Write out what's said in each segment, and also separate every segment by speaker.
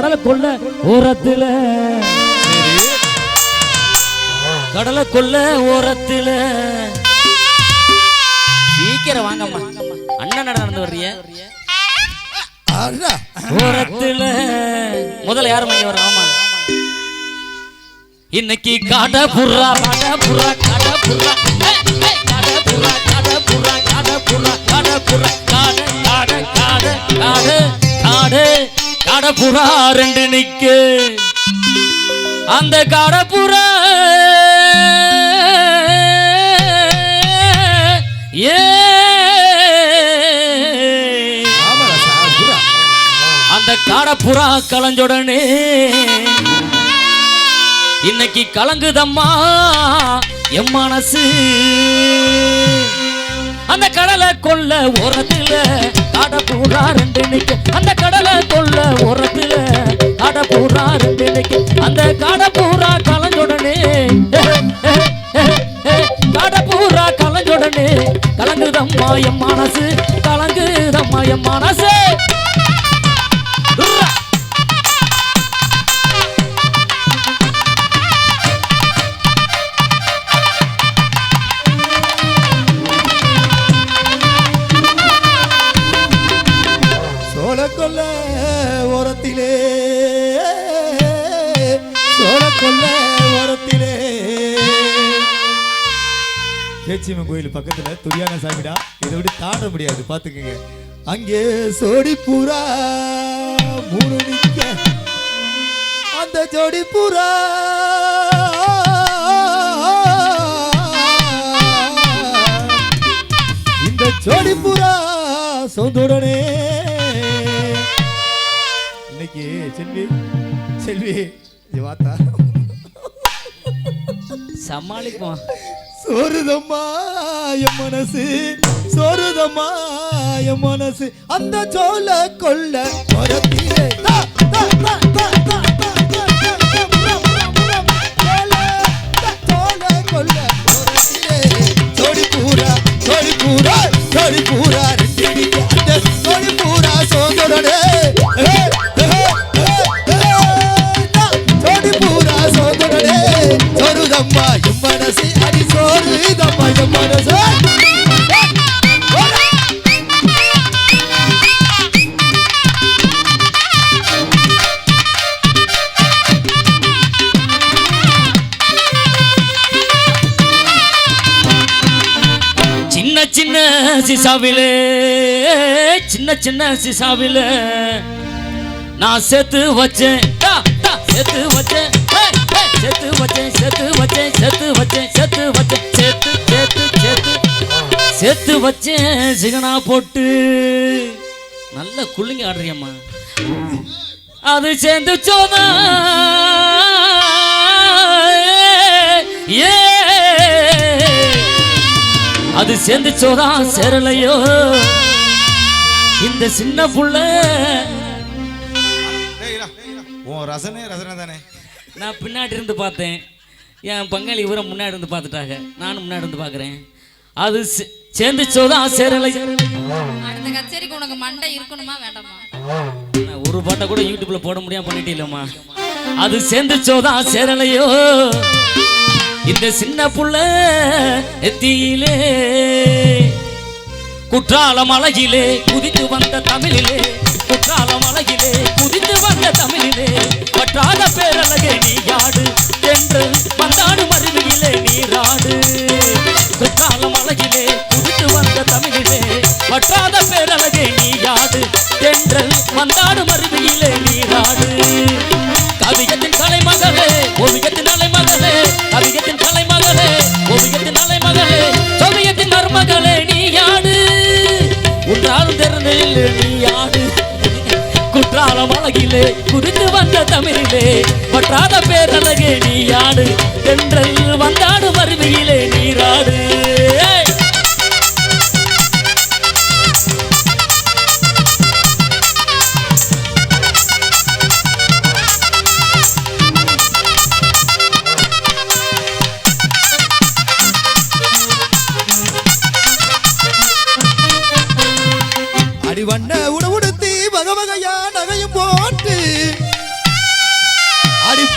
Speaker 1: கடலுக்குள்ள ஓரத்துல. கடலுக்குள்ள ஓரத்துல. சீக்கிரம் வாங்கம்மா. அண்ணன் நடந்து வர்றிய. ஓரத்துல. முதல்ல யாரும் இங்க வரும் ஆமா. இன்னைக்கு காட புறா காட புறா காட புறா. காட புறா காட புறா காட புறா காட புறா. காட காட காட காட காட. காட புறா ரெண்டு நிக்கு. அந்த காட புறா ஏ.
Speaker 2: ஆமாடா புறா.
Speaker 1: அந்த காடப்புறா கலஞ்சுடனே இன்னைக்கு கலங்குதம்மா என் மனசு. அந்த கடலை கொல்ல ஓரத்துல காடப்பூரா ரெண்டு நிக்க. அந்த அந்த காடை பூரா கலஞ்சுடனே காடப்பூரா கலஞ்சுடனே கலங்குதம்மா என் மனசு கலங்குதம்மா என் மனசு.
Speaker 2: பேச்சியம்மன் கோயில் பக்கத்துல துரியான சாமிடா. இதை விட தாண்ட முடியாது பாத்துக்கங்க. அங்கே சோடி புறா மூணு அந்த ஜோடி புறா இந்த ஜோடி புறா சொந்துடனே. இன்னைக்கு செல்வி செல்வி வாத்தா.
Speaker 1: சமாளிப்போம்.
Speaker 2: சோறுதம்மா என் மனசு சோறுதம்மா என் மனசு அந்த சோல கொள்ள மரத்திலே தா, தா, தா, தா, தா, தா,
Speaker 1: சிசாவிலே சின்ன சின்ன சிசாவிலே. நான் சேர்த்து வச்சேன். டா, டா, சேர்த்து வச்சேன். செத்து சேர்த்து வச்சேன் சேர்த்து வச்சேன் சேர்த்து வச்சேன் சேர்த்து வச்சேன் சேர்த்து சேர்த்து சேர்த்து சேர்த்து வச்சேன் சிகனா போட்டு. நல்ல குள்ளிங்க ஆடுறியம்மா. அது சேர்ந்து சோதா. அது சேர்ந்து சோதா சேரலையோ? இந்த சின்ன புள்ள.
Speaker 2: உன் ரசனே ரசனை தானே?
Speaker 1: நான் பின்னாடி இருந்து பார்த்தேன். என் பங்காளி இவரை முன்னாடி இருந்து பார்த்துட்டாங்க. நானும் முன்னாடி இருந்து பார்க்குறேன். அது சே- சேர்ந்து சோதா சேரலை.
Speaker 3: அடுத்த கச்சேரிக்கு உனக்கு மண்டை இருக்கணுமா வேண்டாமா?
Speaker 1: நான் ஒரு பாட்டை கூட யூடியூப்ல போட முடியாம பண்ணிட்டு இல்லம்மா. அது சேர்ந்து சோதா சேரலையோ? இந்த சின்ன புள்ள எத்தியிலே குற்றால மலையிலே குதித்து வந்த தமிழிலே குற்றால மலையிலே குதித்து வந்த தமிழிலே பற்றாத பேரழகே நீ யாடு என்று வந்தாடு மருவியிலே நீராடு குற்றால மலையிலே குதித்து வந்த தமிழிலே பற்றாத பேரழகே நீ யாடு என்று வந்தாடு மருவியிலே நீராடு கவியத்தின் தலைமகளே ஓவியத்தின் குற்றாலம் அழகிலே குதித்து வந்த தமிழிலே பற்றாத பேரழகே நீ ஆடு தென்றல் வந்தாடு மருவியிலே நீராடு.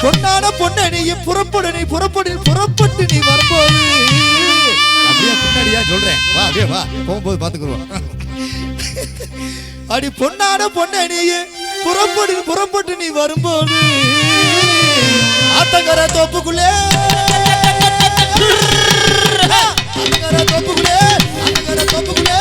Speaker 2: பொன்னான பொண்ணை நீ புறப்படு நீ புறப்படு புறப்பட்டு நீ வரும்போது. அப்படியே பின்னாடியா சொல்றேன். வா அப்படியே வா. போகும்போது பாத்துக்குருவோம் அடி பொன்னான பொண்ணை நீ புறப்படு புறப்பட்டு நீ வரும்போது. ஆத்தங்கர தோப்புக்குள்ளே. ஆத்தங்கர தோப்புக்குள்ளே ஆத்தங்கர தோப்புக்குள்ளே.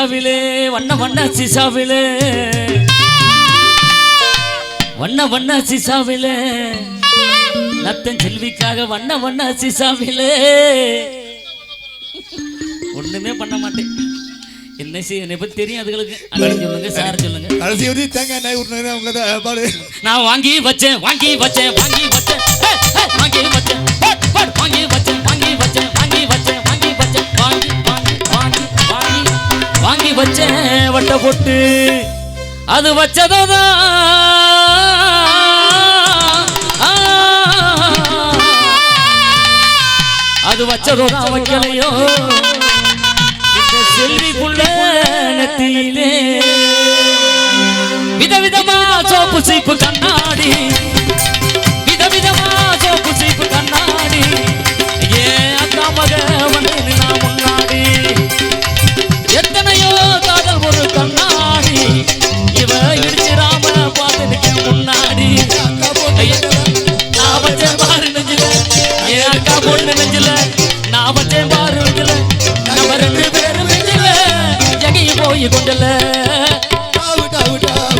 Speaker 1: சிசாவிலே வண்ண வண்ண சிசாவிலே. வண்ண வண்ண சிசாவிலே. நத்தன் செல்விக்காக வண்ண வண்ண சிசாவிலே. ஒண்ணுமே பண்ண மாட்டேன். என்ன செய்ய என்னை பத்தி தெரியும் அதுகளுக்கு. அண்ணன் சொல்லுங்க சார் சொல்லுங்க.
Speaker 2: கடைசி தேங்காய் பாடு
Speaker 1: நான் வாங்கி வச்சேன் வாங்கி வச்சேன் வாங்கி வச்சேன். பட்ட பொட்டு அது வச்சதான் அது வச்சதோதான் வைக்கலையோ செல்விக்குள்ள செல்வி புள்ள கொண்டல
Speaker 2: டாவு டாவு டாவு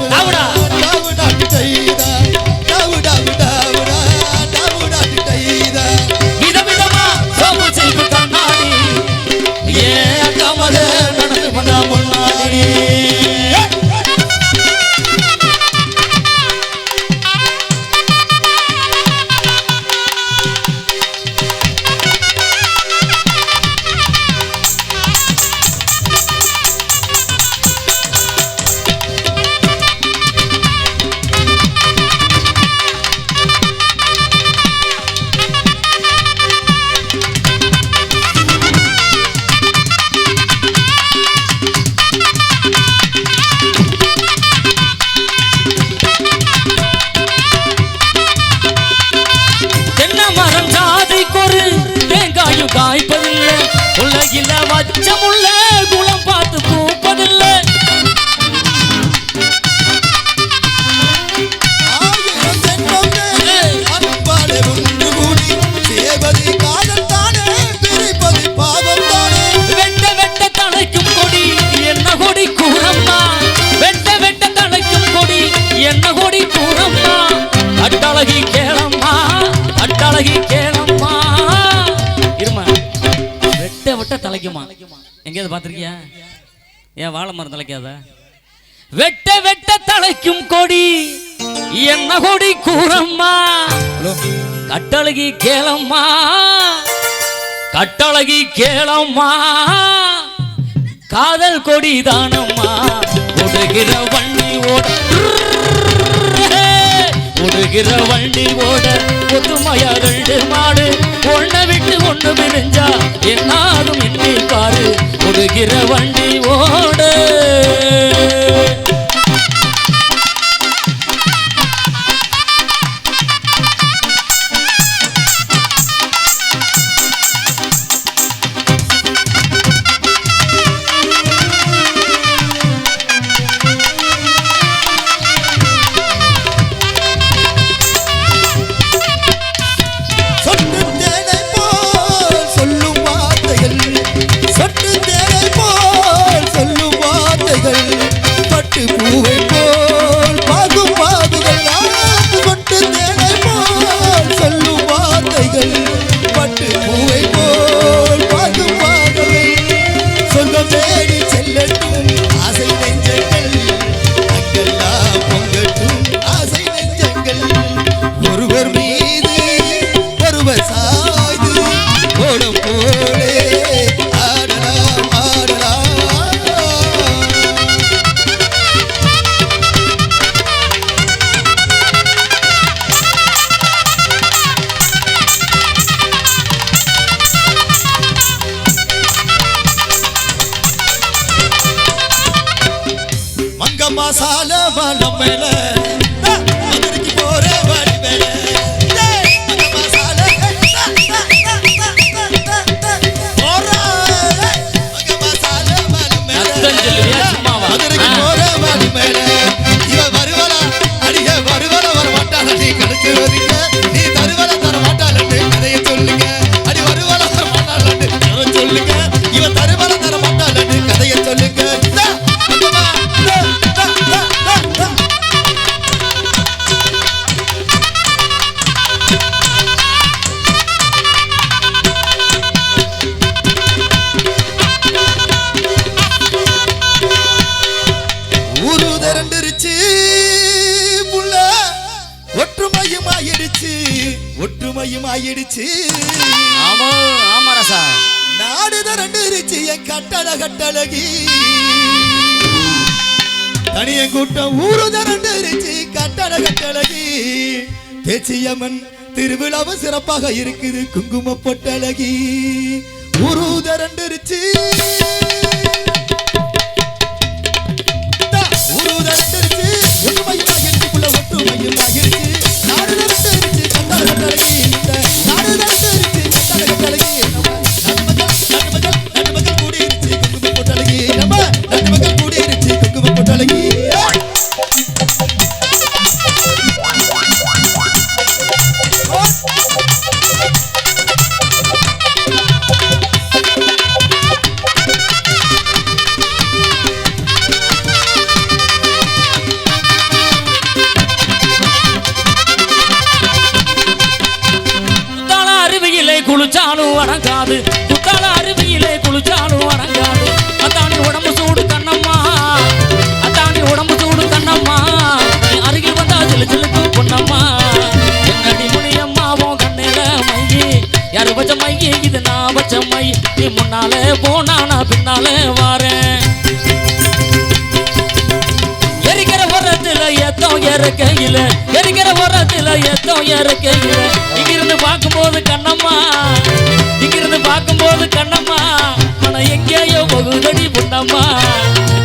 Speaker 1: உலகில வச்சமுள்ள தலைக்குமா? எங்கேயாவது பார்த்திருக்கியா? ஏன் வாழை மரம் தலைக்காத? வெட்ட வெட்ட தலைக்கும் கொடி என்ன கொடி கூறம்மா. கட்டழகி கேளம்மா. கட்டழகி கேளம்மா. காதல் கொடி தானம்மா. ஒடுகிற வண்டி ஓட ஒடுகிற வண்டி ஓட ஒத்துமையா ரெண்டு மாடு. ஒன்ன விட்டு ஒன்று பிரிஞ்சா என்னாகும் எண்ணி பாரு ஒடுகிற வண்டி ஓட.
Speaker 2: ஒற்றுமையும் ஆயிடுச்சு
Speaker 1: ஆமா ஆமா ரசா.
Speaker 2: நாடு திரண்டுருச்சு என் கட்டள கட்டழகி. தனிய கூட்டம் ஊரு கட்டள கட்டழகி. பேச்சியம்மன் திருவிழாவும் சிறப்பாக இருக்குது குங்கும பொட்டழகி. ஊரு உருதட்டிருச்சு, ஒற்றுமையுமாகிருச்சு, புள்ள ஒற்றுமையுமாகிருச்சு. நாடு கட்டளை கட்டளைக்கு.
Speaker 1: போனா நான் பின்னாலே வாரேன். எரிக்கிற உரத்துல எத்தம் இறக்கையில எரிக்கிற உரத்துல எத்தம் இறக்கையில இங்கிருந்து பார்க்கும்போது கண்ணம்மா இங்கிருந்து பார்க்கும்போது கண்ணம்மா மன எங்கேயோ பகுதடி புண்ணம்மா.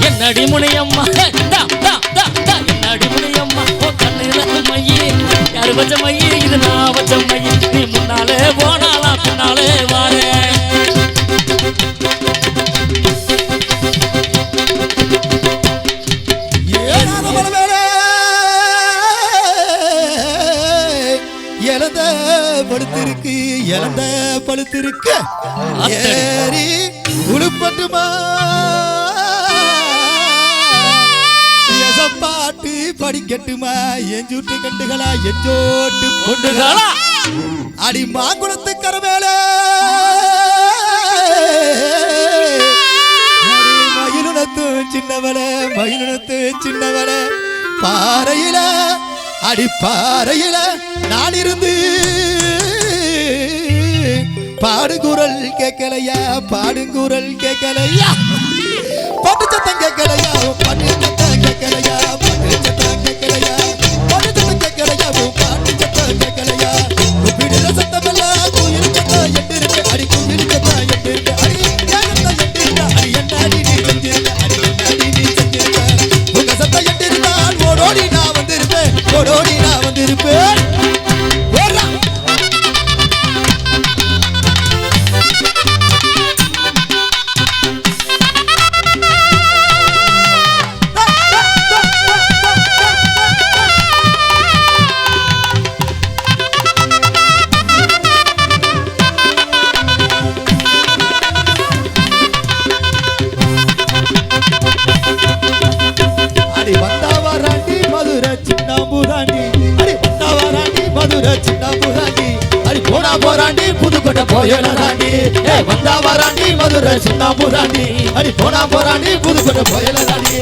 Speaker 1: என்னடி முனையம்மா தா, என்னடி முனியம்மா கண்ணில மையே யாரு வச்ச மையே? இது நான் வச்ச மையே. நீ முன்னாலே
Speaker 2: போன இழந்த படுத்திருக்கு ஏறி உடுப்பட்டுமா எசப்பாட்டு படிக்கட்டுமா? எஞ்சூட்டு கண்டுகளா எஞ்சோட்டு பொண்டுகளா
Speaker 1: பொண்டுகளா?
Speaker 2: அடி மாங்குளத்து கரமேல. மயிலுனத்து சின்னவள மயிலுனத்து சின்னவள பாறையில அடி பாறையில நான் இருந்து பாடுகுரல் கேட்கலையா பாடுகுரல் கேட்கலையா பாட்டு சத்தம் கேட்கலையா பாட்டு சத்தம் கேட்கலையா பாட்டு சத்தம் போராண்டி புதுக்கோட்டை போயலராண்டி ஏ வந்தா வராண்டி மதுரை சின்னாம்பூராண்டி அடி போனா போராண்டி புதுக்கோட்டை போயலராண்டி